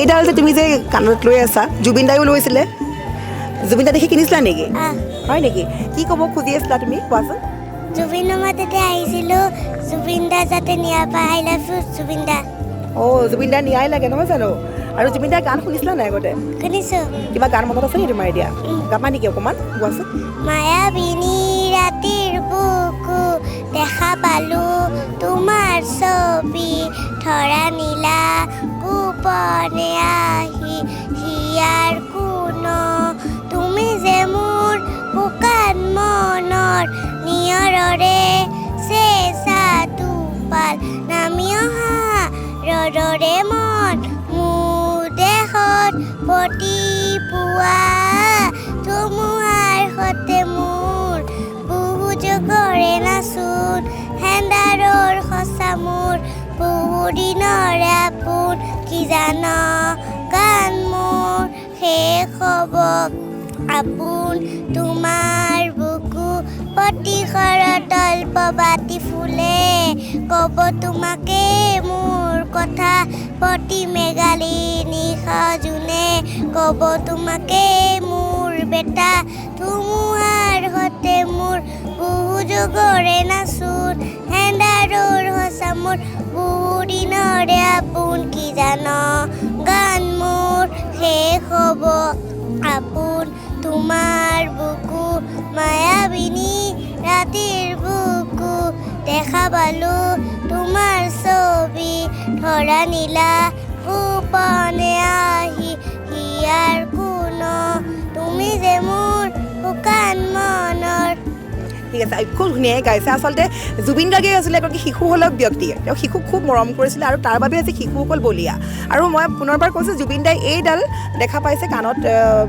এইডাল যে তুমি যে কাণত লৈ আছা জুবিন দায়ো লৈছিলে জুবিন দা দেখি কিনিছিলা নেকি? হয় নেকি? কি ক'ব খুজি আছিলা তুমি? কোৱাচোন। জুবিনৰ মাততে আহিছিলোঁ। জুবিন দা যাতে নিয়া পায় আই লাভ ইউ জুবিন দা। অঁ জুবিন দাৰ নিয়াই লাগে নহয় জানো? আৰু জুবিন দাৰ গান শুনিছিলা নাই আগতে? শুনিছোঁ। কিবা গান মনত আছে নেকি তোমাৰ এতিয়া? গাবা নেকি অকণমান? গোৱাচোন মায়াবিনী ৰাতিৰ বুকু দেখা পালো। গোপনে আহি হিয়াৰ কোন তুমি যে মোৰ শুকান মনৰ নিয়ৰৰে চেঁচা টোপাল নামি অহা ৰদৰে মন মোৰ দেহত পতি পোৱা। ধুমুহাৰ সতে মোৰ বহু যুগৰে নাচোন হেন্দাৰৰ সঁচা মোৰ বহু দিনৰে আপোন। আপোন তোমাৰ বুকু প্ৰতিশৰ তল্প বাতি ফুলে। ক'ব তোমাকে মোৰ কথা প্ৰতি মেঘালী নিশা যোনে ক'ব তোমাকে মোৰ বেটা ধুমুহাৰ সতে মোৰ বহু যুগৰে নাচোন হেন্দাৰৰ সঁচা মোৰ বহু দিনৰে আপোন কি জান? গান ৰাতিৰ বুকু দেখা পালো তোমাৰ ছবি। ধৰা নীলা পোপনে আহি হিয়াৰ ঠিক আছে খুব ধুনীয়াকৈ গাইছে। আচলতে জুবিন গাৰ্গে আছিলে এগৰাকী শিশুসুলভ ব্যক্তি তেওঁ শিশুক খুব মৰম কৰিছিলে আৰু তাৰ বাবে আজি শিশুসকল বলীয়া। আৰু মই পুনৰবাৰ কৈছোঁ, জুবিন দাই এইডাল দেখা পাইছে কাণত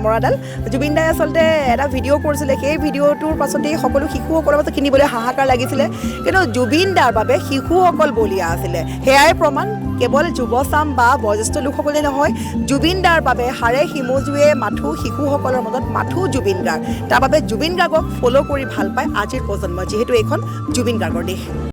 মৰাডাল জুবিন দাই আচলতে এটা ভিডিঅ' কৰিছিলে। সেই ভিডিঅ'টোৰ পাছতেই সকলো শিশুসকলৰ মাজত কিনিবলৈ হাহাকাৰ লাগিছিলে। কিন্তু জুবিন দাৰ বাবে শিশুসকল বলীয়া আছিলে। সেয়াই প্ৰমাণ, কেৱল যুৱচাম বা বয়োজ্যেষ্ঠ লোকসকলে নহয়, জুবিন দাৰ বাবে হাড়ে সিমজুৱে মাথো শিশুসকলৰ মাজত মাথো জুবিন গাৰ্গ। তাৰ বাবে জুবিন গাৰ্গক ফ'ল' কৰি ভালো পায় আজিৰ প্ৰজন্ম যিহেতু এইখন জুবিন গাৰ্গৰ দেশ।